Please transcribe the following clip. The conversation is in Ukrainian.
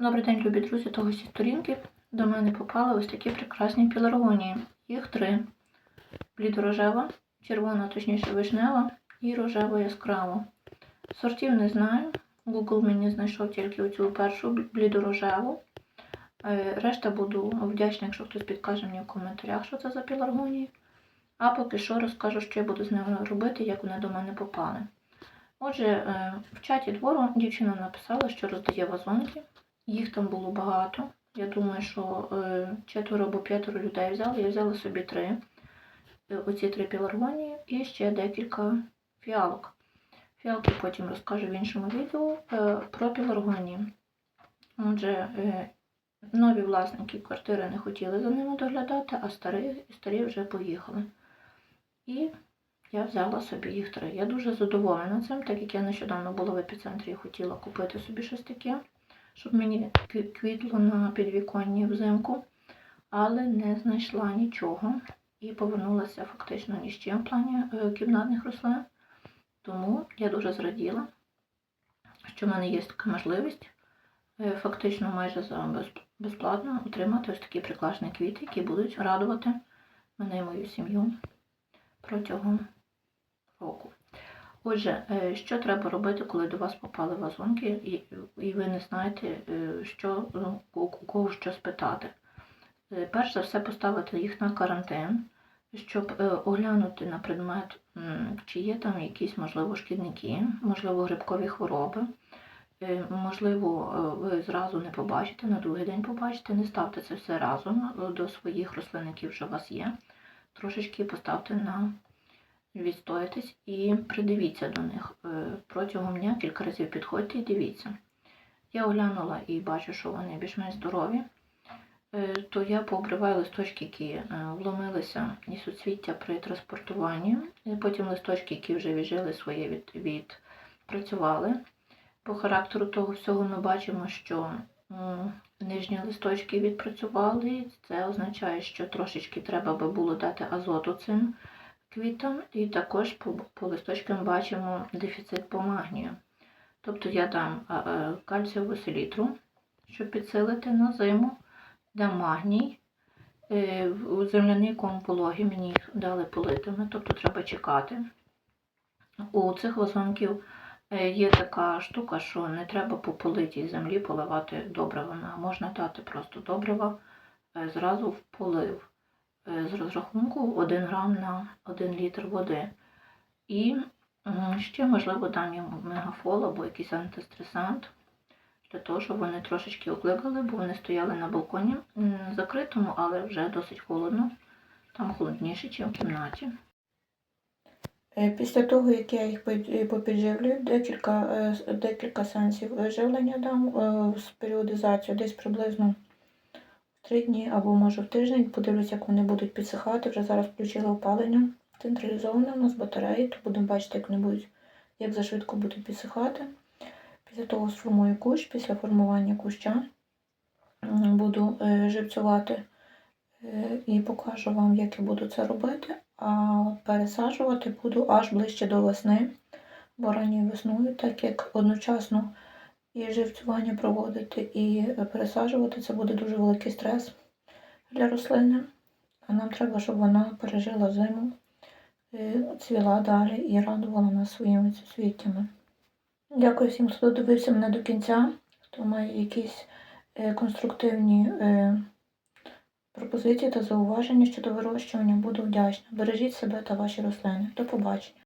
Добрий день, любі друзі того зі сторінки. До мене попали ось такі прекрасні пеларгонії. Їх три: блідорожева, червона, точніше вишнева і рожева яскрава. Сортів не знаю. Google мені знайшов тільки оцю першу блідорожеву. Е, Решта буду вдячна, якщо хтось підкаже мені в коментарях, що це за пеларгонії. А поки що розкажу, що я буду з ними робити, як вони до мене попали. Отже, е, в чаті двору дівчина написала, що роздає вазонки. Їх там було багато. Я думаю, що е, четверо або п'ятеро людей взяли. Я взяла собі три. Е, Оці три піларгонії і ще декілька фіалок. Фіалки потім розкажу в іншому відео е, про піларгонії. Отже, нові власники квартири не хотіли за ними доглядати, а старі, старі вже поїхали. І я взяла собі їх три. Я дуже задоволена цим, так як я нещодавно була в епіцентрі і хотіла купити собі щось таке щоб мені квітло на підвіконні взимку, але не знайшла нічого і повернулася фактично ні з чим в плані е, кімнатних рослин. Тому я дуже зраділа, що в мене є така можливість е, фактично майже за безплатно отримати ось такі прикласні квіти, які будуть радувати мене і мою сім'ю протягом року. Отже, е, що треба робити, коли до вас попали вазонки, і, ви не знаєте, е, що, у у кого що спитати. Е, Перш за все, поставити їх на карантин, щоб е, оглянути на предмет, чи є там якісь, можливо, шкідники, можливо, грибкові хвороби. Е, Можливо, е, ви зразу не побачите, на другий день побачите, не ставте це все разом е, до своїх рослин, які вже у вас є. Трошечки поставте на відстоятись і придивіться до них. Е, Протягом дня кілька разів підходьте і дивіться. Я оглянула і бачу, що вони більш-менш здорові, Е, то я пообриваю листочки, які е, вломилися і суцвіття при транспортуванні. Потім листочки, які вже віджили своє від, відпрацювали. По характеру того всього ми бачимо, що нижні листочки відпрацювали. Це означає, що трошечки треба би було дати азоту цим квітам, і також по, по листочкам бачимо дефіцит по магнію. Тобто я дам кальцієву селітру, щоб підсилити на зиму, дам магній. Е, У земляний ком пологі мені їх дали политими, тобто треба чекати. У цих вазонків е, є така штука, що не треба по политій землі поливати добривами, а можна дати просто добрива е, зразу в полив з розрахунку 1 грам на 1 літр води. І ще, можливо, дам їм мегафол або якийсь антистресант, для того, щоб вони трошечки окликали, бо вони стояли на балконі закритому, але вже досить холодно. Там холодніше, ніж в кімнаті. Е, Після того, як я їх під- е, декілька, е, декілька сеансів е, живлення дам е, з періодизацією, десь приблизно три дні або може в тиждень. Подивлюся, як вони будуть підсихати. Вже зараз включила опалення централізоване у нас батареї, то будемо бачити, як вони будуть, як зашвидко будуть підсихати. Після того сформую кущ, після формування куща буду е, живцювати е, і покажу вам, як я буду це робити. А пересаджувати буду аж ближче до весни, бо ранньою весною, так як одночасно і живцювання проводити, і пересаджувати це буде дуже великий стрес для рослини. А нам треба, щоб вона пережила зиму, е, цвіла далі і радувала нас своїми цвіттями. Дякую всім, хто додивився мене до кінця, хто має якісь е, конструктивні е, пропозиції та зауваження щодо вирощування, буду вдячна. Бережіть себе та ваші рослини. До побачення.